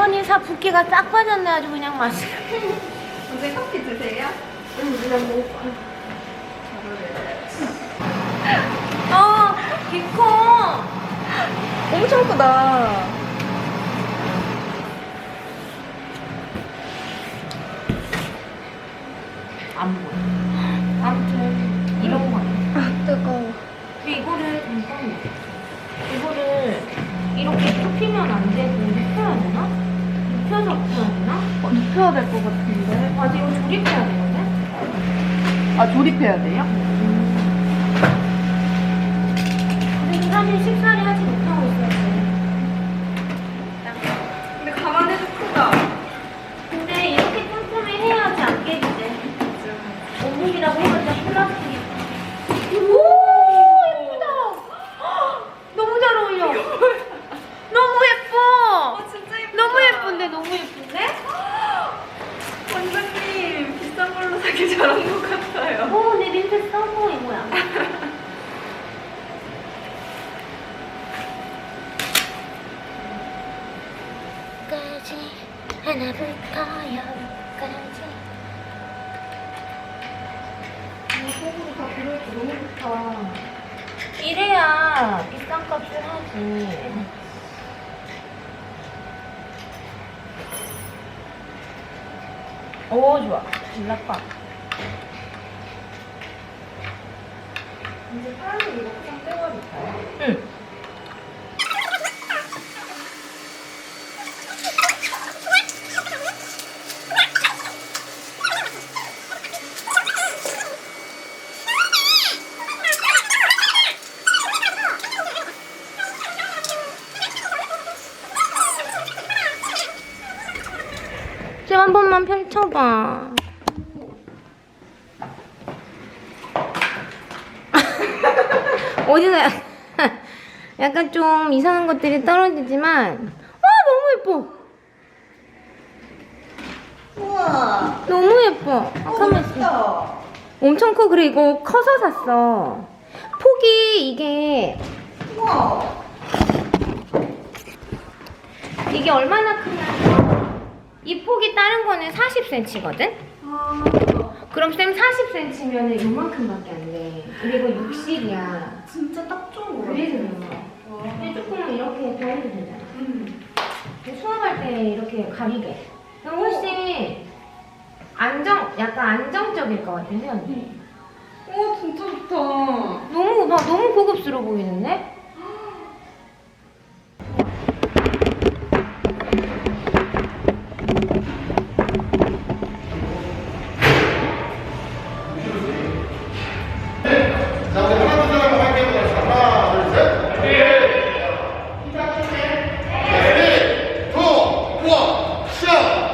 선인사 붓기가 싹 빠졌네 아주 그냥 맛있게. 선생님 커피 드세요? 응, 그냥 먹을 거야. 어, 기코. 엄청 크다. 안 보여. 아무튼 이런 거. 아, 뜨거워. 근데 이거를. 이거를 이렇게 굽히면 안 되고? 눕혀서 굽혀야 되나? 어, 눕혀야 될 것 같은데. 맞아, 이거 조립해야 되는데? 아, 조립해야 돼요? 그래도 사실 식사를 하지 못하고 있었지. 근데 감안해도 크다. 근데 이렇게 꼼꼼히 해야지 안 깨지지. 오븐이라고 해봤자 플라스틱이. 오, 예쁘다. 헉, 너무 잘 어울려. 너무 예뻐. 어, 진짜 예쁘다. 너무 예쁜데, 너무 예쁜데? 원장님, 비싼 걸로 사기 잘한 것 같아요. 오, 내 민트 써보 이거야. 까지 하나부터요 까지 속으로 다 들어있고 너무 좋다. 이래야 비싼 값을 하지 오 좋아 블락박 이제 파란색 이거 포장 떼버릴까요? 응좀한 번만 펼쳐봐. 어디서 약- 약간 좀 이상한 것들이 떨어지지만, 와, 너무 예뻐. 우와. 너무 예뻐. 아, 가만 있어. 멋있다. 엄청 커. 그래, 이거 커서 샀어. 폭이 이게, 우와. 이게 얼마나 크냐면, 이 폭이 다른 거는 40cm거든? 아, 그럼 쌤 40cm면은 요만큼밖에 안 돼. 그리고 60이야. 진짜 딱 좋은 거 그래서. 그런 거야. 근데 조금 이렇게 더 해도 되잖아. 음. 수업할 때 이렇게 가리게. 그럼 훨씬 안정, 약간 안정적일 것 같은데, 언니? 오, 진짜 좋다. 너무, 막 너무 고급스러워 보이는데? 원, 시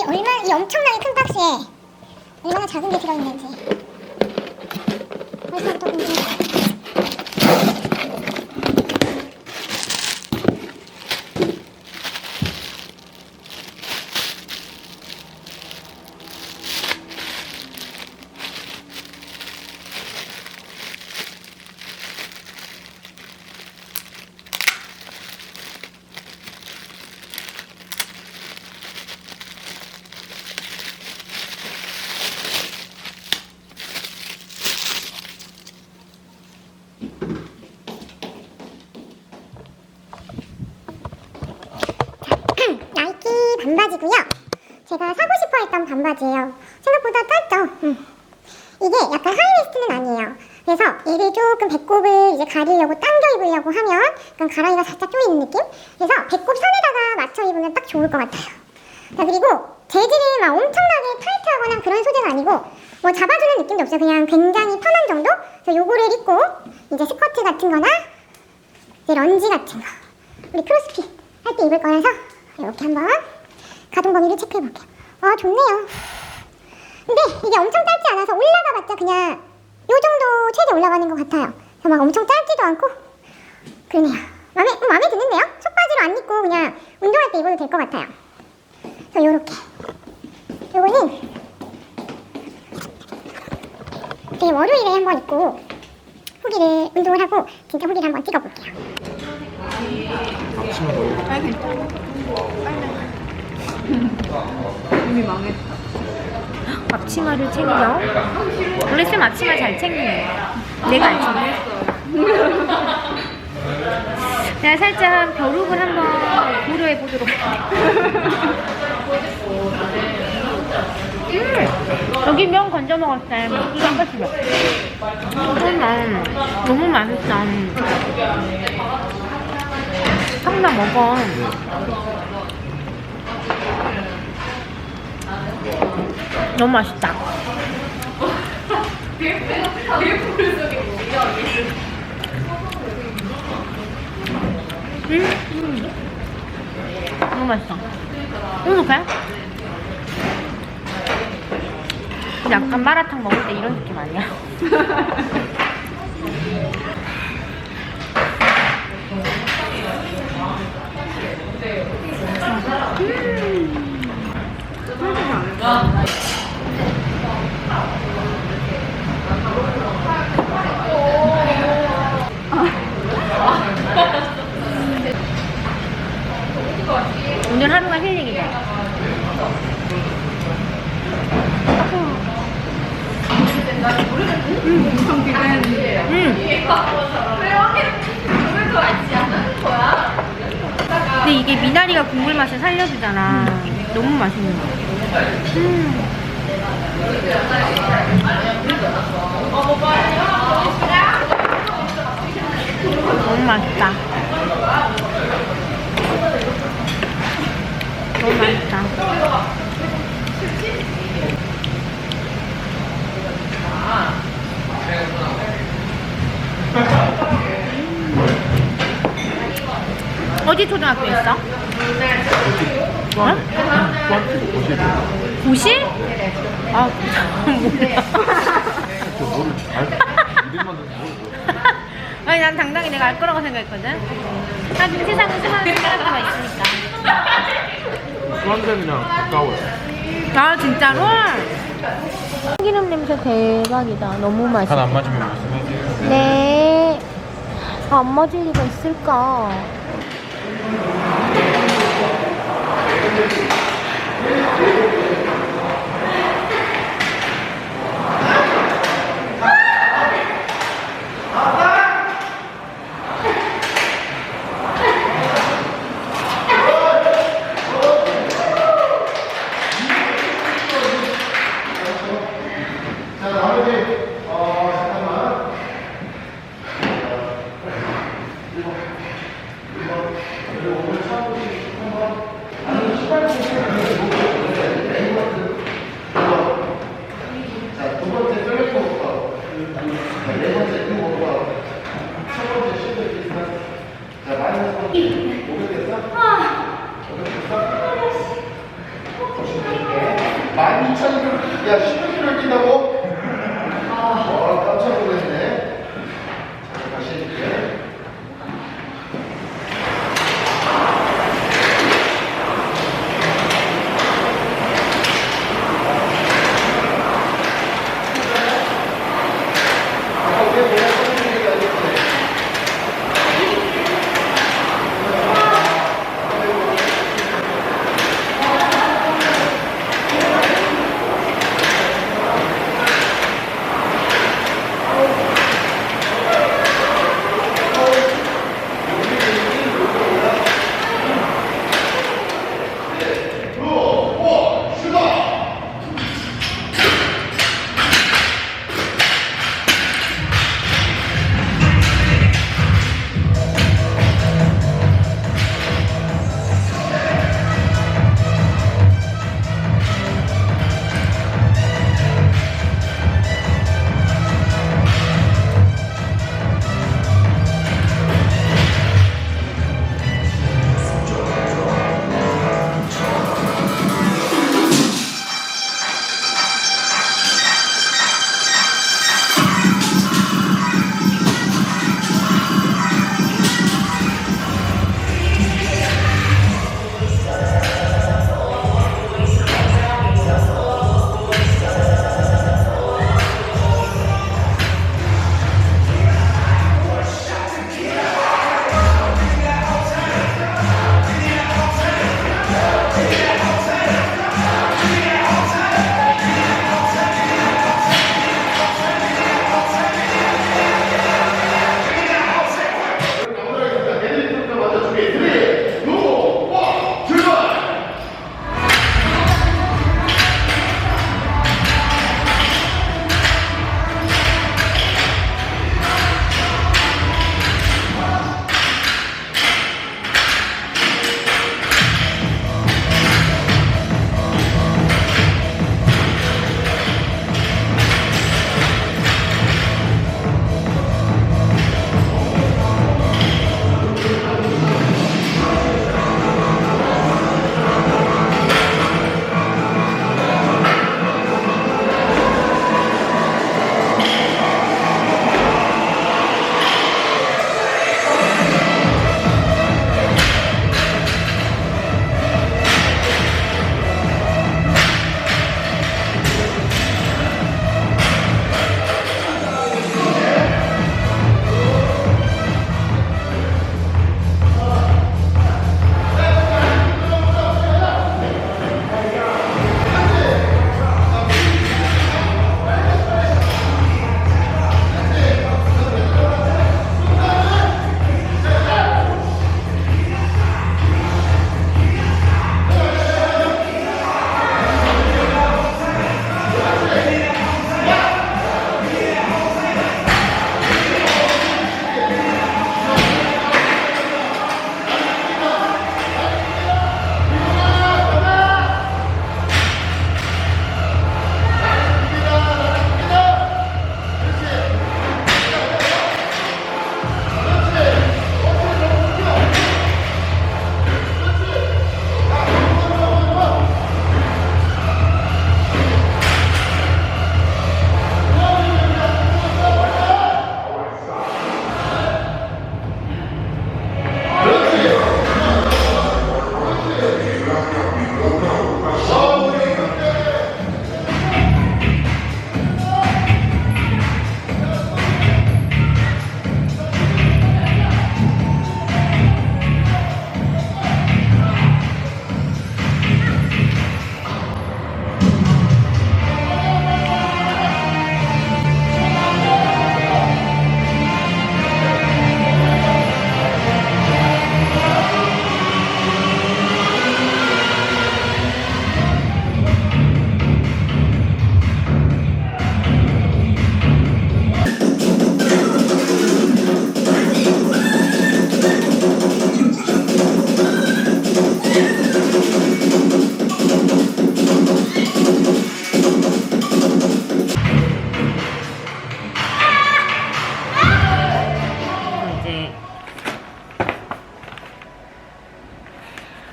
이 얼마 이 엄청나게 큰 박스에 얼마나 작은 게 들어있는지 벌써부터 궁금해. 나이키 반바지고요. 제가 사고 싶어 반바지예요. 생각보다 짧죠? 음. 이게 약간 하이웨스트는 아니에요. 그래서 얘를 조금 배꼽을 이제 가리려고 당겨 입으려고 하면 약간 가랑이가 살짝 조이는 느낌? 그래서 배꼽 선에다가 맞춰 입으면 딱 좋을 것 같아요. 자, 그리고 재질이 막 엄청나게 타이트하거나 그런 소재가 아니고 뭐 잡아주는 느낌도 없어요. 그냥 굉장히 편한 정도? 그래서 요거를 입고 이제 스커트 같은 거나 이제 런지 같은 거 우리 크로스핏 할 때 입을 거라서 이렇게 한번 가동 범위를 체크해 볼게요. 아 좋네요. 근데 이게 엄청 짧지 않아서 올라가 봤자 그냥 요 정도 최대 올라가는 것 같아요. 막 엄청 짧지도 않고 그러네요. 마음에 음, 마음에 드는데요? 속바지로 안 입고 그냥 운동할 때 입어도 될 것 같아요. 그래서 요렇게 요거는 되게 월요일에 한번 입고 후기를 운동을 하고 진짜 후기를 한번 찍어볼게요. 이미 망했다. 앞치마를 챙겨. 원래 쌤 앞치마 잘 챙기네. 내가 안 챙겨. 내가 살짝 벼룩을 한번 고려해 보도록 할게. 음, 여기 면 건져 먹었어요. 이거 한 번씩 먹. 음, 너무 맛있다. 형나 먹어. 너무 맛있다. 음, 음. 너무 맛있어. 행복해? 약간 마라탕 먹을 때 이런 느낌 아니야? 오늘 하루가. 음. 근데 이게 미나리가 국물 맛을 살려주잖아. 너무 맛있는 거. 음. 너무 맛있다. 너무 맛있다. 어디 초등학교 있어? 어? 고실? 아, 몰라. 아니, 난 당당히 내가 알 거라고 생각했거든. 하긴 세상은 수많은 사람들가 있으니까. 수원점이랑 가까워요. 아, 진짜로? 참기름 냄새 대박이다. 너무 맛있어. 간안 맞으면 말씀하세요. 네. 안 맞을 리가 있을까?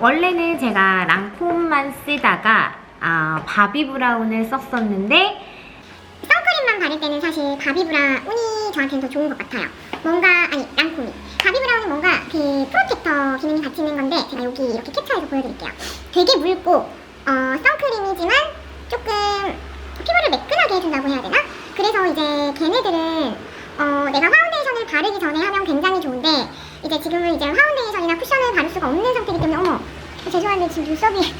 원래는 제가 랑폼만 쓰다가 아, 바비 브라운을 썼었는데 선크림만 바를 때는 사실 바비 브라운이 저한테는 더 좋은 것 같아요. 뭔가 아니 랑콤이 바비 브라운은 뭔가 그 프로텍터 기능이 같이 있는 건데 제가 여기 이렇게 캡처해서 보여드릴게요. 되게 묽고 어, 선크림이지만 조금 피부를 매끈하게 해준다고 해야 되나? 그래서 이제 걔네들은 어, 내가 파운데이션을 바르기 전에 하면 굉장히 좋은데 이제 지금은 이제 파운데이션이나 쿠션을 바를 수가 없는 상태이기 때문에 어머 죄송한데 지금 눈썹이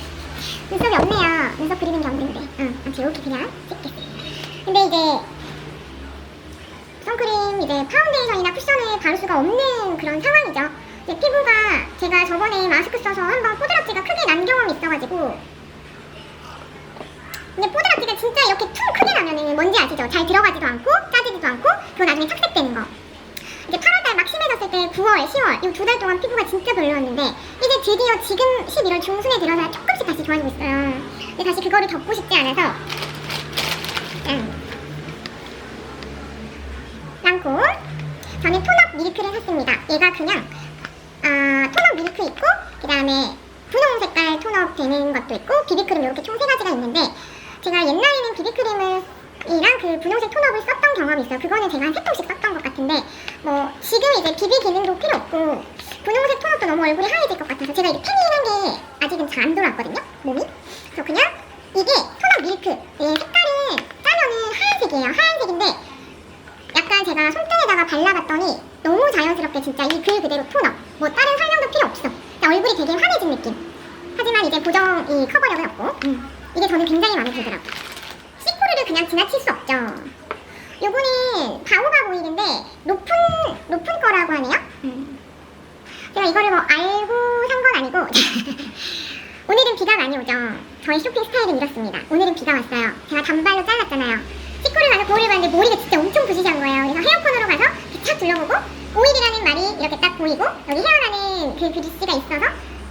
눈썹이 없네요. 눈썹 그리는 게 없는데 응, 아무튼 이렇게 그냥 찍겠습니다. 근데 이제 선크림 이제 파운데이션이나 쿠션을 바를 수가 없는 그런 상황이죠. 이제 피부가 제가 저번에 마스크 써서 한번 뽀드락지가 크게 난 경험이 있어가지고 근데 뽀드락지가 진짜 이렇게 퉁 크게 나면은 뭔지 아시죠? 잘 들어가지도 않고 짜지지도 않고 그거 나중에 착색되는 거. 이제 8월달 막 심해졌을 때 9월, 10월 이 두 달 동안 피부가 진짜 별로였는데 이제 드디어 지금 11월 중순에 들어서 조금씩 다시 좋아지고 있어요. 근데 다시 그거를 덮고 싶지 않아서 음. 랑코 저는 톤업 밀크를 샀습니다. 얘가 그냥 아, 톤업 밀크 있고 그 다음에 분홍 색깔 톤업 되는 것도 있고 비비크림 이렇게 총 세 가지가 있는데 제가 옛날에는 비비크림을 이랑 그 분홍색 톤업을 썼던 경험이 있어요. 그거는 제가 한 세 통씩 썼던 것 같은데 뭐 지금 이제 비비 기능도 필요 없고 분홍색 톤업도 너무 얼굴이 하얘질 것 같아서 제가 이게 팽이란 게 아직은 잘 안 돌아왔거든요. 몸이. 그래서 그냥 이게 톤업 밀크 얘 색깔은 짜면은 하얀색이에요. 하얀색인데 약간 제가 손등에다가 발라봤더니 너무 자연스럽게 진짜 이 글 그대로 톤업 뭐 다른 설명도 필요 없어 그냥 얼굴이 되게 환해진 느낌 하지만 이제 보정 이 커버력은 없고 음. 이게 저는 굉장히 마음에 들더라고요 시코르를 그냥 지나칠 수 없죠 요거는 바오바 오일인데 높은 높은 거라고 하네요 음. 제가 이거를 뭐 알고 산 건 아니고 오늘은 비가 많이 오죠 저의 쇼핑 스타일은 이렇습니다 오늘은 비가 왔어요 제가 단발로 잘랐잖아요 치과를 가서 거울을 봤는데 머리가 진짜 엄청 부시시한 거예요. 그래서 헤어컨으로 가서 착 둘러보고 오일이라는 말이 이렇게 딱 보이고 여기 헤어라는 그 글씨가 있어서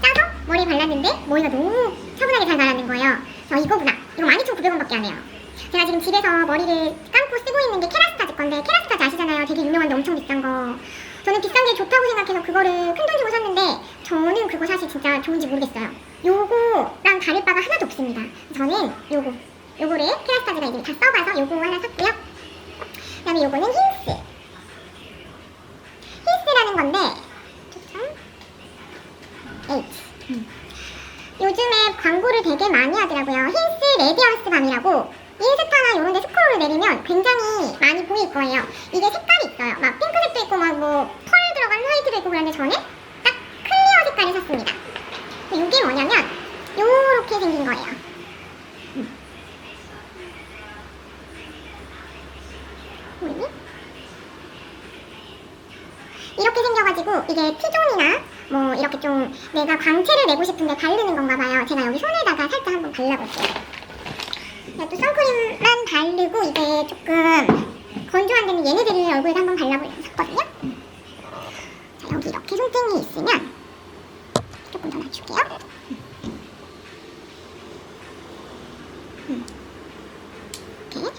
짜서 머리에 발랐는데 머리가 너무 차분하게 잘 나라는 거예요. 그래서 이거구나. 이거 12,900원밖에 안 해요. 제가 지금 집에서 머리를 감고 쓰고 있는 게 케라스타즈 건데 케라스타즈 아시잖아요. 되게 유명한데 엄청 비싼 거. 저는 비싼 게 좋다고 생각해서 그거를 큰 돈 주고 샀는데 저는 그거 사실 진짜 좋은지 모르겠어요. 요거랑 다를 바가 하나도 없습니다. 저는 요거 요거를 케라스타즈가 이제 다 써봐서 요거 하나 샀고요. 그 다음에 요거는 힌스. 힌스라는 건데, 초점, H. 음. 요즘에 광고를 되게 많이 하더라고요. 힌스 레디언스 밤이라고 인스타나 이런 데 스크롤을 내리면 굉장히 많이 보일 거예요. 이게 색깔이 있어요. 막 핑크색도 있고 막 뭐 펄 들어간 화이트도 있고 그런데 저는 딱 클리어 색깔을 샀습니다. 이게 뭐냐면 요렇게 생긴 거예요. 보이니? 이렇게 생겨가지고 이게 T존이나 뭐 이렇게 좀 내가 광채를 내고 싶은데 바르는 건가 봐요. 제가 여기 손에다가 살짝 또 선크림만 바르고 이제 조금 건조한 데는 얘네들을 얼굴에 한번 발라보려고 샀거든요. 자 여기 이렇게 손등이 있으면 조금 더 낮출게요. 음. 이렇게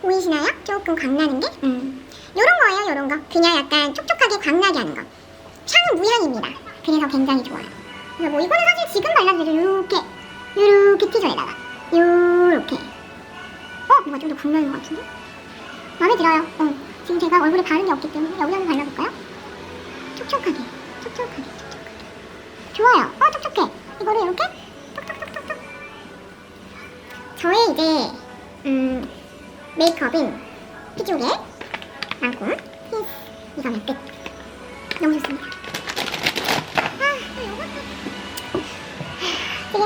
보이시나요? 조금 광나는 게? 음. 요런 거예요, 요런 거. 그냥 약간 촉촉하게 광나게 하는 거. 향은 무향입니다. 그래서 굉장히 좋아요. 그래서 뭐 이거는 사실 지금 발라도 요렇게, 요렇게 T존에다가, 요렇게. 어? 뭐가 좀더 광나는 것 같은데? 마음에 들어요. 어. 지금 제가 얼굴에 바른 게 없기 때문에 여기 한번 발라볼까요? 촉촉하게, 촉촉하게, 촉촉하게. 좋아요. 어, 촉촉해. 이거를 이렇게 톡톡톡톡톡. 저의 이제, 음, 메이크업인 피조개, 랑콤, 힌스 이거면 끝. 너무 좋습니다.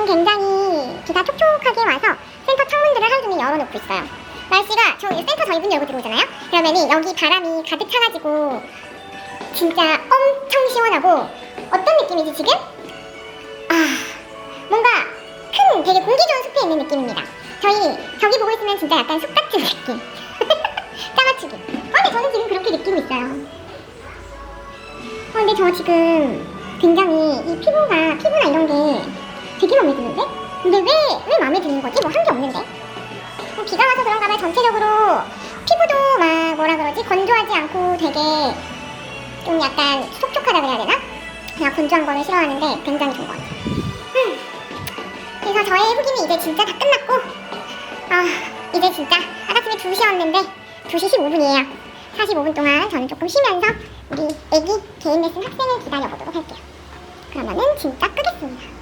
굉장히 비가 촉촉하게 와서 센터 창문들을 하루 종일 열어놓고 있어요. 날씨가 저 센터 저희 문 열고 들어오잖아요. 그러면은 여기 바람이 가득 차가지고 진짜 엄청 시원하고 어떤 느낌이지 지금? 아 뭔가 큰 되게 공기 좋은 숲에 있는 느낌입니다. 저희 저기 보고 있으면 진짜 약간 숲 같은 느낌. 짜맞추기. 아, 근데 저는 지금 그렇게 느낌이 있어요. 어, 근데 저 지금 굉장히 이 피부가 피부나 이런 게 되게 마음에 드는데? 근데 왜 왜 마음에 드는 거지? 뭐 한 게 없는데? 뭐 비가 와서 그런가 봐요. 전체적으로 피부도 막 뭐라 그러지? 건조하지 않고 되게 좀 약간 촉촉하다 그래야 되나? 그냥 건조한 거를 싫어하는데 굉장히 좋은 것 같아요. 음, 저의 후기는 이제 진짜 다 끝났고 아 이제 진짜 아침에 2시였는데 2시 15분이에요 45분 동안 저는 조금 쉬면서 우리 애기 개인 레슨 학생을 기다려보도록 할게요 그러면은 진짜 끄겠습니다